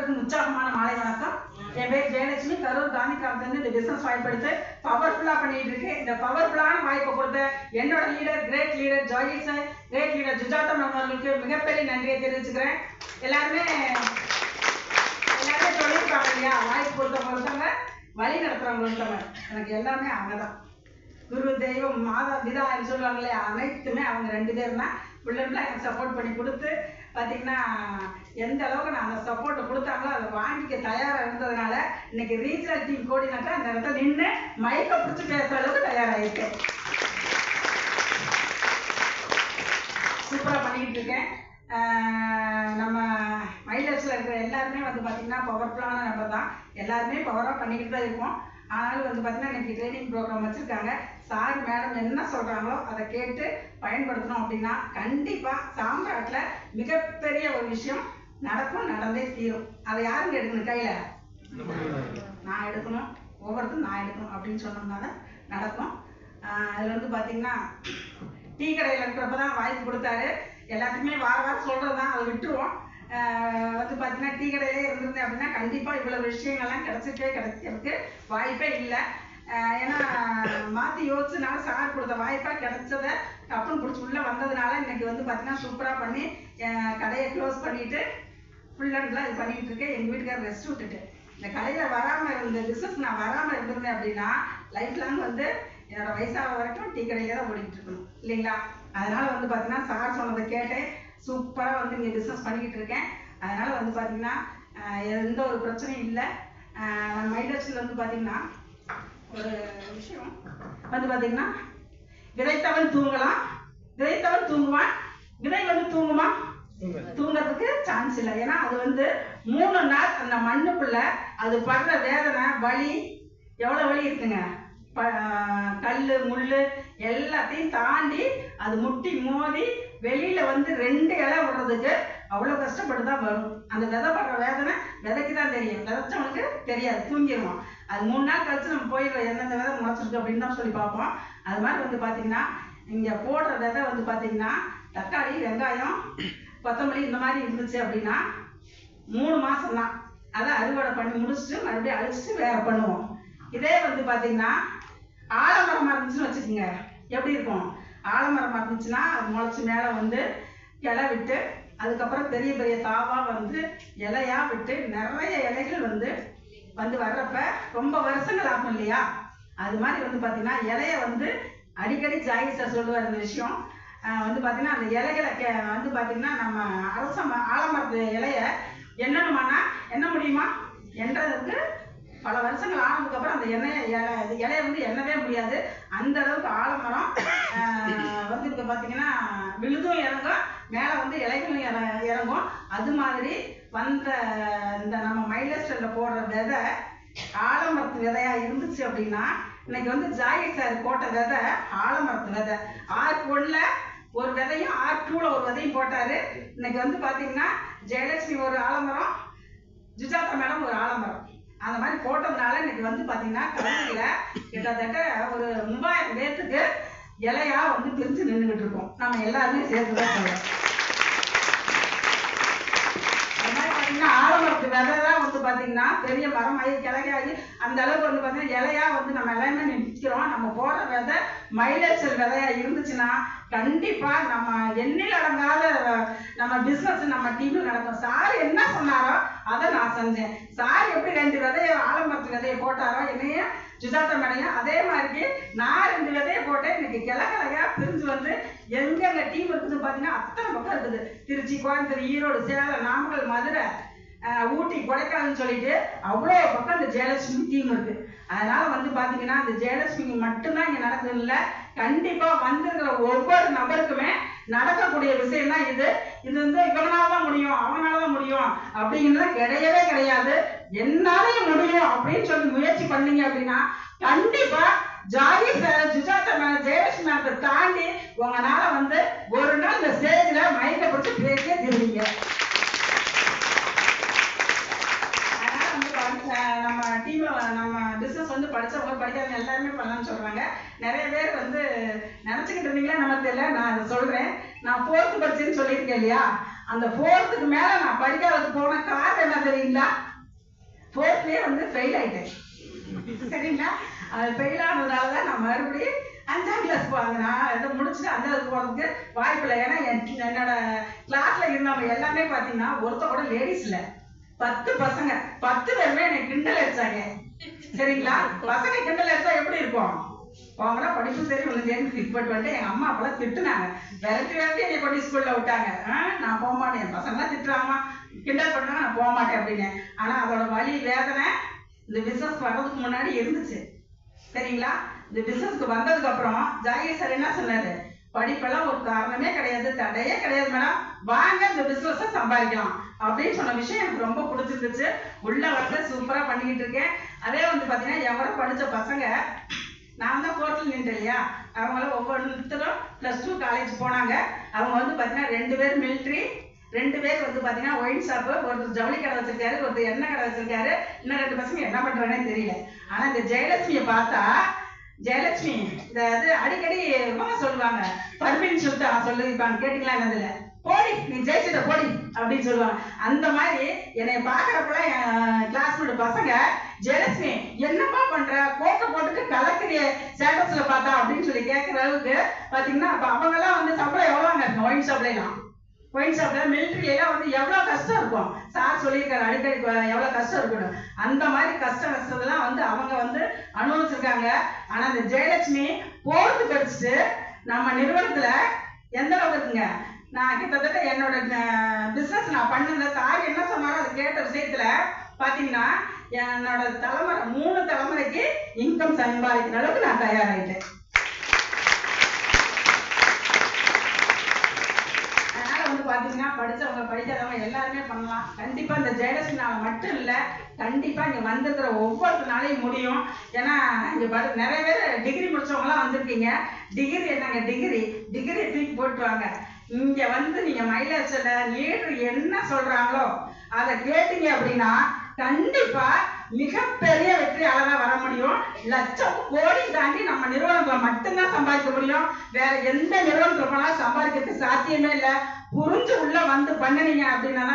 அனைவருக்கும் உற்சாகமான மாலை வணக்கம். என் பேர் ஜெயலட்சுமி. கரூர் காந்தி காலத்துலேருந்து இந்த பிசினஸ் வாய்ப்பு எடுத்து பவர்ஃபுல்லா பண்ணிட்டு இருக்கேன். இந்த பவர்ஃபுல்லான வாய்ப்பை கொடுத்த என்னோட leader great leader Joy sir great leader Sujatha அவர்களுக்கு மிகப்பெரிய நன்றியை தெரிவிச்சுக்கிறேன். எல்லாருமே எல்லாருமே சொல்லியிருக்காங்க இல்லையா? வாய்ப்பு கொடுத்தவங்க ஒருத்தவங்க வழி நடத்துறவங்க ஒருத்தவங்க. எனக்கு எல்லாமே அவங்க தான் குரு தெய்வம் மாதா பிதான்னு சொல்லுவாங்க இல்லையா? அனைத்துமே அவங்க ரெண்டு பேரும் தான் பிள்ளைங்களா எனக்கு சப்போர்ட் பண்ணி கொடுத்து பார்த்தீங்கன்னா எந்த அளவுக்கு நான் அந்த சப்போர்ட்டை கொடுத்தாங்களோ அதை வாங்கிக்க தயாராக இருந்ததுனால இன்னைக்கு ரீஜனல் டீம் கோடினாக்கா அந்த இடத்துல நின்று மைக்கை பிடிச்சி பேசுகிற அளவுக்கு தயாராகிருக்கேன் சூப்பராக பண்ணிக்கிட்டு இருக்கேன். நம்ம மைலர்ஸில் இருக்கிற எல்லாருமே வந்து பார்த்தீங்கன்னா பவர்ஃபுல்லான நம்பர் தான். எல்லாருமே பவராக பண்ணிக்கிட்டு தான் இருக்கோம். ஆனாலும் வந்து பார்த்தீங்கன்னா இன்னைக்கு ட்ரைனிங் ப்ரோக்ராம் வச்சுருக்காங்க. சார் மேடம் என்ன சொல்கிறாங்களோ அதை கேட்டு பயன்படுத்தணும் அப்படின்னா கண்டிப்பாக சாம்ராட்டில் மிகப்பெரிய ஒரு விஷயம் நடக்கும் நடந்தே தீரும். அதை யாருங்க எடுக்கணும் கையில்? நான் எடுக்கணும். ஒவ்வொருத்தரும் நான் எடுக்கணும் அப்படின்னு சொன்னோம்னா தான் நடக்கும் அதில் வந்து பார்த்தீங்கன்னா டீ கடையில் இருக்கிறப்ப தான் வாய்ப்பு கொடுத்தாரு. எல்லாத்துக்குமே வார வாரம் சொல்கிறது தான் அதை விட்டுருவோம். வந்து பார்த்தீங்கன்னா டீ கடையிலே இருந்திருந்தேன் அப்படின்னா கண்டிப்பாக இவ்வளோ விஷயங்கள்லாம் கிடைச்சிருக்கே கிடைக்கிறதுக்கு வாய்ப்பே இல்லை. ஏன்னா மாற்றி யோசிச்சுனால சார் கொடுத்த வாய்ப்பாக கிடைச்சத கப்புன்னு பிடிச்சி உள்ளே வந்ததுனால இன்னைக்கு வந்து பார்த்தீங்கன்னா சூப்பராக பண்ணி கடையை க்ளோஸ் பண்ணிட்டு ஃபுல் அண்ட் ஃபுல்லாக இது பண்ணிகிட்டு இருக்கேன். எங்கள் வீட்டுக்காரர் ரெஸ்ட் விட்டுட்டு. இந்த கடையில் வராமல் இருந்த பிஸ்னஸ் நான் வராமல் இருந்திருந்தேன் அப்படின்னா லைஃப் லாங் வந்து என்னோட வயசாக வரைக்கும் டீ கடையிலே தான் ஓடிக்கிட்டு இருக்கணும். இல்லைங்களா? அதனால் வந்து பார்த்தீங்கன்னா சார் சொன்னதை கேட்டேன். சூப்பராக வந்து இங்கே பிஸ்னஸ் பண்ணிக்கிட்டு இருக்கேன். அதனால வந்து பார்த்தீங்கன்னா எந்த ஒரு பிரச்சனையும் இல்லை. நம்ம மைலர்ஸில் வந்து பார்த்தீங்கன்னா ஒரு விஷயம். வந்து பார்த்தீங்கன்னா விதைத்தவன் தூங்கலாம். விதைத்தவன் தூங்குவான். விதை வந்து தூங்குமா? தூங்குறதுக்கு சான்ஸ் இல்லை. ஏன்னா அது வந்து மூணு நாள் அந்த மண்ணுக்குள்ள அது படுற வேதனை வலி எவ்வளோ வலி இருக்குங்க? ப கல் முள் எல்லாத்தையும் தாண்டி அது முட்டி மோதி வெளியில வந்து ரெண்டு இலை விடுறதுக்கு அவ்வளோ கஷ்டப்பட்டு தான் வரும். அந்த விதைப்படுற வேதனை விதைக்கு தான் தெரியும். விதைச்சவனுக்கு தெரியாது தூங்கிடுவான் அது மூணு நாள் கழிச்சு நம்ம போயிடுறோம் எந்தெந்த விதை முளைச்சிருக்கு அப்படின்னு தான் சொல்லி பார்ப்போம். அது மாதிரி வந்து பார்த்திங்கன்னா இங்கே போடுற விதை வந்து பார்த்திங்கன்னா தக்காளி வெங்காயம் கொத்தமல்லி இந்த மாதிரி இருந்துச்சு அப்படின்னா மூணு மாசம் தான் அதை அறுவடை பண்ணி முடிச்சுட்டு மறுபடியும் அழிச்சிட்டு வேற பண்ணுவோம். இதே வந்து பார்த்திங்கன்னா ஆலமரமாக இருந்துச்சுன்னு வச்சுக்கோங்க. எப்படி இருக்கும்? ஆலமரமாக இருந்துச்சுன்னா அது முளைச்சி மேலே வந்து இலை விட்டு அதுக்கப்புறம் பெரிய பெரிய தாவாக வந்து இலையாக விட்டு நிறைய இலைகள் வந்து வந்து வர்றப்ப ரொம்ப வருஷங்கள் ஆகும் இல்லையா? அது மாதிரி வந்து பார்த்தீங்கன்னா இலைய வந்து அடிக்கடி ஜாகி சார் சொல்லுவார் இந்த விஷயம். வந்து பார்த்தீங்கன்னா அந்த இலைகளை கே வந்து பார்த்தீங்கன்னா நம்ம அரச ம- ஆலமரத்து இலைய எண்ணணுமானா எண்ண முடியுமா? என்றதுக்கு பல வருஷங்கள் ஆனதுக்கப்புறம் அந்த எண்ணெயை இலை இலையை இலைய வந்து எண்ணவே முடியாது. அந்த அளவுக்கு ஆலமரம் வந்து இப்போ பார்த்தீங்கன்னா விழுதும் இறங்கும் மேலே வந்து இலைகளும் இற இறங்கும். அது மாதிரி வந்த இந்த நம்ம மைலஸ்டரில் போடுற விதை ஆலமரத்து விதையா இருந்துச்சு அப்படின்னா இன்னைக்கு வந்து ஜாகி சார் போட்ட விதை ஆலமரத்து விதை. ஆர் ஒன்ல ஒரு விதையும் ஆர் டூல ஒரு விதையும் போட்டாரு. இன்னைக்கு வந்து பாத்தீங்கன்னா ஜெயலட்சுமி ஒரு ஆலமரம் ஜுஜாதா மேடம் ஒரு ஆலமரம். அந்த மாதிரி போட்டதுனால இன்னைக்கு வந்து பாத்தீங்கன்னா கல்லூரியில கிட்டத்தட்ட ஒரு மூவாயிரம் பேர்த்துக்கு இலையா வந்து பிரிஞ்சு நின்றுகிட்டு இருக்கோம். நம்ம எல்லாருமே சேர்த்து தான் சொல்றோம் அது மாதிரி விதை தான் வந்து பாத்தீங்கன்னா பெரிய மரமாகி கிளையாகி அந்த அளவுக்கு வந்து பாத்தீங்கன்னா இலையா வந்து நம்ம எல்லாமே நிற்கிறோம். நம்ம போடுற விதை மயிலேச்சல் விதையா இருந்துச்சுன்னா கண்டிப்பா நம்ம எண்ணில் அடங்காத நம்ம பிசினஸ் நம்ம டீம்ல நடக்கும். சார் என்ன அதை நான் செஞ்சேன். சார் எப்படி ரெண்டு விதைய ஆலமரத்து விதைய போட்டாரோ என்னைய சுஜாதா மேடையும் அதே மாதிரி நான் ரெண்டு விதைய போட்டேன். இன்னைக்கு கிளகலையா பிரிஞ்சு வந்து எங்கெங்க டீம் இருக்குதுன்னு பார்த்தீங்கன்னா அத்தனை பக்கம் இருக்குது. திருச்சி கோயம்புத்தூர் ஈரோடு சேலம் நாமக்கல் மதுரை ஊட்டி கொடைக்கானல் சொல்லிட்டு அவ்வளோ பக்கம் இந்த ஜெயலட்சுமி டீம் இருக்கு. அதனால வந்து பாத்தீங்கன்னா அந்த ஜெயலட்சுமி மட்டும்தான் இங்க நடந்தது இல்லை கண்டிப்பா வந்திருக்கிற ஒவ்வொரு நபருக்குமே நடக்கக்கூடிய விஷயம் தான் இது. இது வந்து இவனால தான் முடியும் அவனால தான் முடியும் அப்படிங்கிறது கிடையவே கிடையாது. என்னாலையும் முடியும் அப்படின்னு சொல்லி முயற்சி பண்ணீங்க அப்படின்னா கண்டிப்பா ஜாகி சுஜாதா மேல ஜெயலட்சுமி தாண்டி உங்களால வந்து ஒரு நாள் இந்த ஸ்டேஜ்ல மைக்கை பிடிச்சி பேசியே தெரியும் அதனால வந்து படிச்ச- நம்ம டீம்ல நம்ம படித்தவங்க படிச்சவங்க படிக்காதவங்க எல்லாருமே பண்ணலாம்னு சொல்றாங்க. நிறைய பேர் வந்து நினச்சிக்கிட்டு இருந்தீங்களா? நமக்கு தெரியல. நான் அதை சொல்றேன். நான் ஃபோர்த்து படிச்சேன்னு சொல்லியிருக்கேன் இல்லையா? அந்த ஃபோர்த்துக்கு மேலே நான் படிக்காததுக்கு போன காரணம் என்ன தெரியுங்களா? ஃபோர்த்லேயே வந்து ஃபெயில் ஆயிட்டேன். சரிங்களா? அது ஃபெயில் ஆனதுனால தான் நான் மறுபடியும் அஞ்சாம் கிளாஸ் போவாங்க நான் இதை முடிச்சுட்டு அஞ்சாவது போகிறதுக்கு வாய்ப்பு இல்லை. ஏன்னா என் என்னோட கிளாஸ்ல இருந்தவங்க எல்லாமே பார்த்தீங்கன்னா ஒருத்த கூட லேடிஸ் பத்து பசங்க. பத்து பேருமே என்னை கிண்டல் அடிச்சாங்க. சரிங்களா? பசங்க கிண்டல் அடிச்சா எப்படி இருக்கும்? போங்கடா படிப்பு சரி ஒன்று சேர்ந்து ஃபிட் வந்துட்டு எங்க அம்மா அப்பெல்லாம் திட்டுனாங்க. விரட்டி விரட்டி என்னை கொண்டு ஸ்கூல்ல விட்டாங்க. ஆஹ் நான் போக மாட்டேன். என் பசங்களாம் திட்டுறாமா கிண்டல் பண்ணாங்க நான் போக மாட்டேன் அப்படின்னு. ஆனா அதோட வலி வேதனை இந்த பிசினஸ் வர்றதுக்கு முன்னாடி இருந்துச்சு. சரிங்களா? இந்த பிசினஸ்க்கு வந்ததுக்கு அப்புறம் ஜாகி சார் என்ன சொன்னாரு? படிப்பெல்லாம் ஒரு காரணமே கிடையாது தடையே கிடையாது மேடம். வாங்க இந்த பிஸ்னஸை சம்பாதிக்கலாம். அப்படின்னு சொன்ன விஷயம் எனக்கு ரொம்ப பிடிச்சிருந்துச்சு. உள்ள வந்து சூப்பரா பண்ணிக்கிட்டு இருக்கேன். அதே வந்து பாத்தீங்கன்னா எவரோ படித்த படிச்ச பசங்க நான் தான் கோர்ட்டில் நின்றேன் இல்லையா? அவங்களும் ஒவ்வொருத்தரும் ப்ளஸ் டூ காலேஜ் போனாங்க. அவங்க வந்து பார்த்தீங்கன்னா ரெண்டு பேர் மிலிட்ரி ரெண்டு பேர் வந்து பார்த்தீங்கன்னா ஒயின் ஷாப்பு ஒருத்தர் ஜவுளி கடை வச்சிருக்காரு ஒருத்தர் எண்ணெய் கடை வச்சிருக்காரு. இன்னும் ரெண்டு பசங்க என்ன பண்றாங்கன்னு தெரியல. ஆனால் இந்த ஜெயலட்சுமியை பார்த்தா ஜெயலட்சுமி இந்த இது அடிக்கடி சொல்லுவாங்க. பர்மின் சொல்லிட்டு அவன் சொல்லிருப்பாங்க கேட்டீங்களா என்னதுல நீ ஜெயிச்சிட்ட போடி அப்படின்னு சொல்லுவாங்க. அந்த மாதிரி என்னை பாக்குறப்பெல்லாம் என் கிளாஸ்மேட் பசங்க ஜெயலட்சுமி என்னப்பா பண்ற? கோட்டை போட்டுட்டு கலக்கிறிய ஸ்டேட்டஸ்ல பார்த்தா? அப்படின்னு சொல்லி கேட்கற அளவுக்கு பாத்தீங்கன்னா அப்ப அவங்க எல்லாம் வந்து சம்பளம் எவ்வளவு இருக்கும் ஒயின் ஷாப்ல எல்லாம். ஒயின் ஷாப்ல மிலிட்டரியில எல்லாம் வந்து எவ்வளவு கஷ்டம் இருக்கும்? சார் சொல்லியிருக்காரு அடிக்கடி எவ்வளோ எவ்வளவு கஷ்டம் இருக்கணும் அந்த மாதிரி கஷ்ட கஷ்டத்தெல்லாம் வந்து அவங்க வந்து அனுபவிச்சிருக்காங்க. ஆனா அந்த ஜெயலட்சுமி போர்த்து படிச்சுட்டு நம்ம நிறுவனத்துல எந்த அளவுக்கு இருக்குங்க? நான் கிட்டத்தட்ட என்னோட பிசினஸ் நான் பண்ணிருந்தேன் சார் என்ன சொன்னாலும் அதை கேட்ட விஷயத்துல பாத்தீங்கன்னா என்னோட தலைமுறை மூணு தலைமுறைக்கு இன்கம் சம்பாதிக்கிற அளவுக்கு நான் தயாராயிட்டேன். அதனால வந்து பாத்தீங்கன்னா படிச்சவங்க படிக்காதவங்க எல்லாருமே பண்ணலாம். கண்டிப்பா இந்த ஜெயலட்சுமினால மட்டும் இல்ல கண்டிப்பா இங்க வந்திருக்கிற ஒவ்வொருத்தனாலையும் முடியும். ஏன்னா இங்க பாரு நிறைய பேர் டிகிரி முடிச்சவங்க எல்லாம் வந்திருக்கீங்க. டிகிரி என்னங்க? டிகிரி டிகிரி தூக்கி போட்டுருவாங்க. இங்க வந்து நீங்க மயிலாச்சல லீடர் என்ன சொல்றாங்களோ அதை கேட்டீங்க அப்படின்னா கண்டிப்பா மிகப்பெரிய வெற்றியாளரா வர முடியும். லட்சம் கோடி தாண்டி நம்ம நிறுவனங்களை மட்டும்தான் சம்பாதிக்க முடியும். வேற எந்த நிறுவனத்துல போனாலும் சம்பாதிக்கிறதுக்கு சாத்தியமே இல்ல. புரிஞ்சு உள்ள வந்து பண்ணுனீங்க அப்படின்னா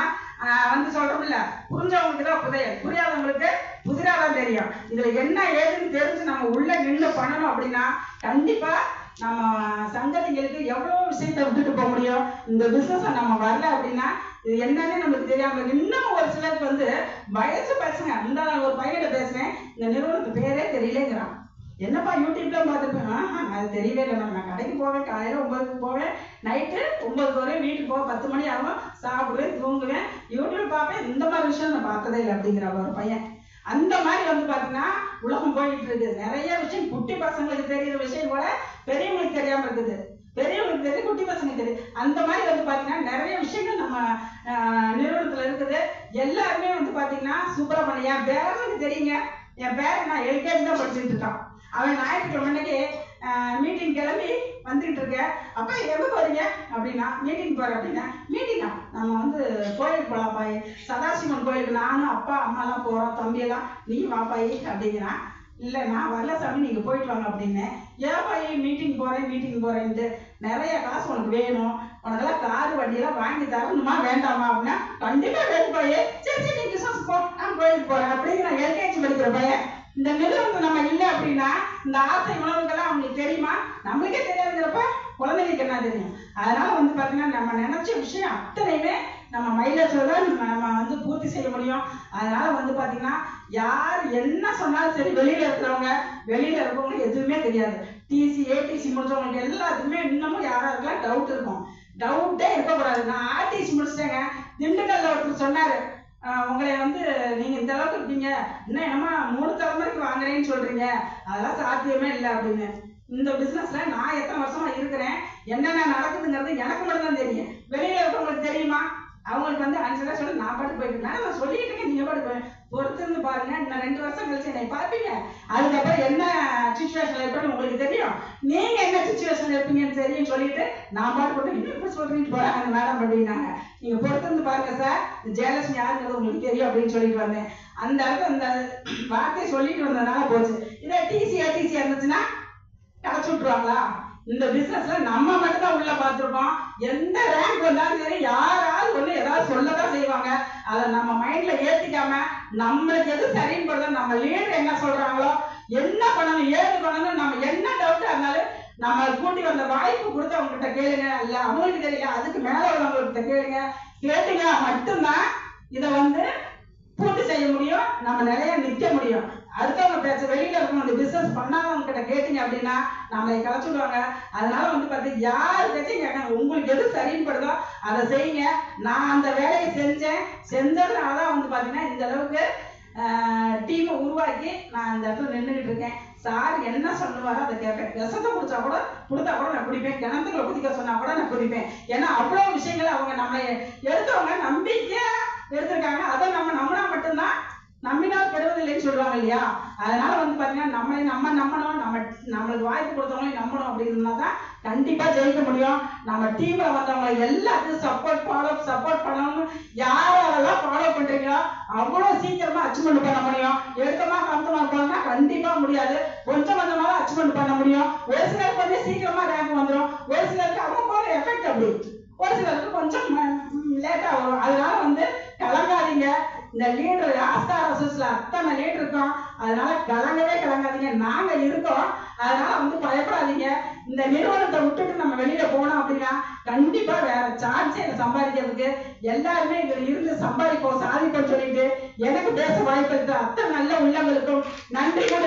ஆஹ் வந்து சொல்றோம்ல புரிஞ்சவங்களுக்கு தான் புதையல் புரியாதவங்களுக்கு புதிராதான் தெரியும். இதுல என்ன ஏதுன்னு தெரிஞ்சு நம்ம உள்ள நின்று பண்ணணும் அப்படின்னா கண்டிப்பா நம்ம சங்கதிகளுக்கு எவ்வளவு விஷயத்த விட்டுட்டு போக முடியும்? இந்த பிசினஸ் நம்ம வரல அப்படின்னா இது என்னன்னு நமக்கு தெரியாம இன்னும் ஒரு சிலருக்கு வந்து வயசு பசங்க இந்த ஒரு பையன்கிட்ட பேசுறேன் இந்த நிறுவனத்து பேரே தெரியலங்கிறான். என்னப்பா யூடியூப்ல பார்த்துருப்பேன்? ஆஹா அது தெரியவே இல்லை நான் கடைக்கு போவேன் காலையில ஒன்பதுக்கு போவேன் நைட்டு ஒன்பதுக்கு வரையும் வீட்டுக்கு போக பத்து மணி ஆகும் சாப்பிடுவேன் தூங்குவேன். யூடியூப் பார்ப்பேன் இந்த மாதிரி விஷயம் நான் பார்த்ததே இல்லை அப்படிங்கிற ஒரு பையன். அந்த மாதிரி வந்து பார்த்தீங்கன்னா உலகம் போயிட்டு இருக்குது நிறைய விஷயம் குட்டி பசங்களுக்கு தெரியுற விஷயம் கூட பெரியவங்களுக்கு தெரியாம இருக்குது பெரியவங்களுக்கு தெரியும் குட்டி பசங்க தெரியும் அந்த மாதிரி வந்து பாத்தீங்கன்னா நிறைய விஷயங்கள் நம்ம நிறுவனத்தில் நிறுவனத்துல இருக்குது. எல்லாருமே வந்து பாத்தீங்கன்னா சுப்பிரமணியா பேரனுக்கு தெரியுங்க. என் பேர நான் எல்கேஜி தான் படிச்சுட்டு இருக்கான். அவன் ஞாயிற்றுக்கிழமைக்கு அன்னைக்கு மீட்டிங் கிளம்பி வந்துகிட்டு இருக்கேன். அப்பா எங்க போறீங்க? அப்படின்னா மீட்டிங் போகிறேன் அப்படின்னா மீட்டிங்கா நம்ம வந்து கோயிலுக்கு போலாம் பாய். சதாசிவன் கோயிலுக்கு நானும் அப்பா அம்மா எல்லாம் போறோம். தம்பி எல்லாம் நீ வா பாய் அப்படிங்கிறான். இல்ல நான் வரல சாமி நீங்கள் போயிட்டு வாங்க அப்படின்னு. ஏன் பாய் மீட்டிங் போறேன் மீட்டிங் போகிறேன்ட்டு நிறைய காசு உனக்கு வேணும். உனக்கெல்லாம் கார் வண்டியெல்லாம் வாங்கி தரணுமா வேண்டாமா அப்படின்னா கண்டிப்பா வேணும் போய். சரி சரி நீங்கள் போ. நான் கோயிலுக்கு போகிறேன் அப்படிங்கிற எல்கேஜி படிக்கிற பையன் இந்த நிறுவனம் நம்ம இல்லை அப்படின்னா இந்த ஆசை உணவுகள்லாம் அவங்களுக்கு தெரியுமா? நம்மளுக்கே தெரியாதுங்கிறப்ப குழந்தைங்களுக்கு என்ன தெரியும்? அதனால வந்து பார்த்தீங்கன்னா நம்ம நினைச்ச விஷயம் அத்தனையுமே நம்ம மைலேஜில் தான் நம்ம வந்து பூர்த்தி செய்ய முடியும். அதனால வந்து பார்த்தீங்கன்னா யார் என்ன சொன்னாலும் சரி வெளியில இருக்கிறவங்க வெளியில இருக்கிறவங்க எதுவுமே தெரியாது. டிசி ஏடிசி முடிச்சவங்களுக்கு எல்லாத்துக்குமே இன்னமும் யாராருக்கெல்லாம் டவுட் இருக்கும். டவுட்டே இருக்கக்கூடாது. நான் ஆர்டிசி முடிச்சிட்டேங்க. திண்டுக்கல்ல ஒருத்தர் சொன்னாரு உங்களை வந்து நீங்க இந்த அளவுக்கு இருப்பீங்க இன்னும் என்னமா மூணு தலைமுறைக்கு வாங்குறேன்னு சொல்றீங்க. அதெல்லாம் சாத்தியமே இல்லை அப்படின்னு. இந்த பிசினஸ்ல நான் எத்தனை வருஷமா இருக்கிறேன் என்னென்ன நடக்குதுங்கிறது எனக்கு மட்டும் தான் தெரியும். வெளியில இருக்கவங்களுக்கு தெரியுமா? அவங்களுக்கு வந்து அஞ்சு சொல்லி நான் பாட்டு போயிட்டு நான் சொல்லிட்டு இருக்கேன் நீங்க பாட்டு போய். பொறுத்திருந்து பாருங்க இன்னும் ரெண்டு வருஷம் கழிச்சு என்னை பார்ப்பீங்க. அதுக்கப்புறம் என்ன சுச்சுவேஷன்ல இருப்பேன்னு உங்களுக்கு தெரியும் நீங்க என்ன சுச்சுவேஷன் இருப்பீங்கன்னு தெரியும் சொல்லிட்டு நான் பாட்டு போட்டு இன்னும் இப்படி சொல்லிட்டு போறாங்க அந்த மேடம் அப்படின்னாங்க. நீங்க பொறுத்திருந்து பாருங்க சார் இந்த ஜெயலட்சுமி யாருங்கிறது உங்களுக்கு தெரியும் அப்படின்னு சொல்லிட்டு வந்தேன். அந்த அளவுக்கு அந்த வார்த்தையை சொல்லிட்டு வந்ததுனால போச்சு. இதே டிசியா டிசியா இருந்துச்சுன்னா கடைச்சு விட்டுருவாங்களா? இந்த பிசினஸ்ல நம்ம மட்டும் தான் உள்ள பார்த்திருக்கோம் எந்த ரேங்க் வந்தாலும் சரி யாராவது ஒண்ணு ஏதாவது சொல்லதான் செய்வாங்க. அதை நம்ம மைண்ட்ல ஏத்திக்காம நம்மளுக்கு எது சரின்னு படுதோ நம்ம லீடர் என்ன சொல்றாங்களோ என்ன பண்ணணும் ஏது பண்ணணும் நம்ம என்ன டவுட் இருந்தாலும் நம்ம கூட்டி வந்த வாய்ப்பு கொடுத்தவங்க அவங்ககிட்ட கேளுங்க. இல்ல அவங்களுக்கு தெரியல அதுக்கு மேல உள்ளவங்ககிட்ட கேளுங்க. கேட்டுங்க மட்டும்தான் இதை வந்து பூர்த்தி செய்ய முடியும் நம்ம நிறைய நிக்க முடியும். அடுத்தவங்க பேச வெளியில இருக்கணும் இந்த பிசினஸ் பண்ணாதவங்க கிட்ட கேட்டீங்க அப்படின்னா நம்மளை கலைச்சு விடுவாங்க. அதனால வந்து பார்த்து யார் பேச்சும் கேட்காங்க உங்களுக்கு எது சரின்னு படுதோ அதை செய்யுங்க. நான் அந்த வேலையை செஞ்சேன். செஞ்சதுனால தான் வந்து பார்த்தீங்கன்னா இந்த அளவுக்கு உருவாக்கி நான் இந்த இடத்துல நின்றுக்கிட்டு இருக்கேன். சார் என்ன சொல்லுவாரோ அதை கேட்பேன். விஷத்தை குடிச்சா கூட கொடுத்தா கூட நான் குடிப்பேன். கிணத்துக்குள்ள குதிக்க சொன்னா கூட நான் குடிப்பேன். ஏன்னா அவ்வளோ விஷயங்கள் அவங்க நம்மளை எடுத்தவங்க நம்பிக்கையா எடுத்திருக்காங்க. அதை நம்ம நம்பினா மட்டும்தான் நம்பினால் பெறுவதில்லைன்னு சொல்லுவாங்க இல்லையா? அதனால வந்து பாத்தீங்கன்னா நம்மளை நம்ம நம்பணும் நம்ம நம்மளுக்கு வாய்ப்பு கொடுத்தவங்களையும் நம்பணும் அப்படின்னா தான் கண்டிப்பா ஜெயிக்க முடியும். நம்ம டீம்ல வந்தவங்க எல்லாத்தையும் சப்போர்ட் ஃபாலோ சப்போர்ட் பண்ணணும்னு யாரெல்லாம் ஃபாலோ பண்றீங்களோ அவ்வளவு சீக்கிரமா அச்சீவ்மெண்ட் பண்ண முடியும். எடுத்தமா கம்தமா போனா கண்டிப்பா முடியாது. கொஞ்சம் கொஞ்சமா தான் அச்சீவ்மெண்ட் பண்ண முடியும். ஒரு சிலருக்கு வந்து சீக்கிரமா ரேங்க் வந்துடும் ஒரு சிலருக்கு அவங்க போற எஃபெக்ட் அப்படி. ஒரு சிலருக்கு கொஞ்சம் லேட்டா வரும். அதனால வந்து கலங்காதீங்க இந்த லீடர் ஆஸ்கார் அசோஸ்ல அத்தனை லீடர் இருக்கோம். அதனால கலங்கவே கலங்காதீங்க. நாங்க இருக்கோம். அதனால வந்து பயப்படாதீங்க. இந்த நிறுவனத்தை விட்டுட்டு நம்ம வெளியில போனோம் அப்படின்னா கண்டிப்பா வேற சான்ஸே என்ன சம்பாதிக்கிறதுக்கு எல்லாருமே இதுல இருந்து சம்பாதிப்போம் சாதிப்போம் சொல்லிட்டு எனக்கு பேச வாய்ப்பு இருக்கு. அத்தனை நல்ல உள்ளங்களுக்கும் நன்றி கூட